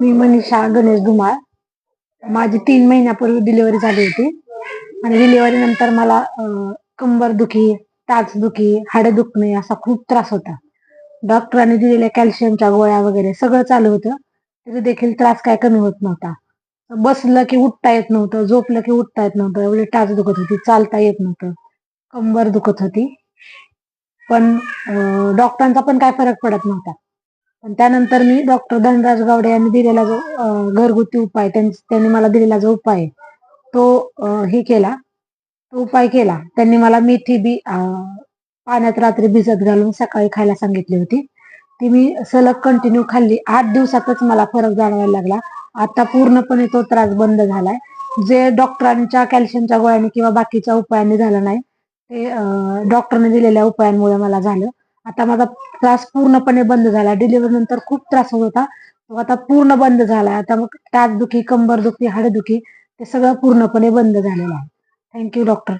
मी मनीषा गणेश धुमाळ. माझी तीन महिन्यापूर्वी डिलिव्हरी झाली होती. आणि डिलिव्हरी नंतर मला कंबर दुखी टाच दुखी हाडे दुखणे असा खूप त्रास होता. डॉक्टरांनी दिलेल्या कॅल्शियमच्या गोळ्या वगैरे सगळं चालू होतं. तरी देखील त्रास काय कमी होत नव्हता. बसलं की उठता येत नव्हतं झोपलं की उठता येत नव्हतं एवढी टाच दुखत होती चालता येत नव्हतं कंबर दुखत होती. पण डॉक्टरांचा पण काय फरक पडत नव्हता. पण त्यानंतर मी डॉक्टर धनराज गावडे यांनी दिलेला जो घरगुती उपाय त्यां- त्यांनी मला दिलेला जो उपाय तो हे केला. तो उपाय केला. त्यांनी मला मेथी बी पाण्यात रात्री भिजत घालून सकाळी खायला सांगितली होती. ती मी सलग कंटिन्यू खाल्ली. आठ दिवसातच मला फरक जाणवायला लागला. आता पूर्णपणे तो त्रास बंद झालाय. जे डॉक्टरांच्या कॅल्शियमच्या गोळ्यांनी किंवा बाकीच्या उपायांनी झालं नाही ते डॉक्टरने दिलेल्या उपायांमुळे मला झालं. आता माझा त्रास पूर्णपणे बंद झाला. डिलिव्हरी नंतर खूप त्रास होत होता. तो आता पूर्ण बंद झाला. आता मग टाच दुखी कंबर दुखी हाडदुखी ते सगळं पूर्णपणे बंद झालेलं आहे. Thank you doctor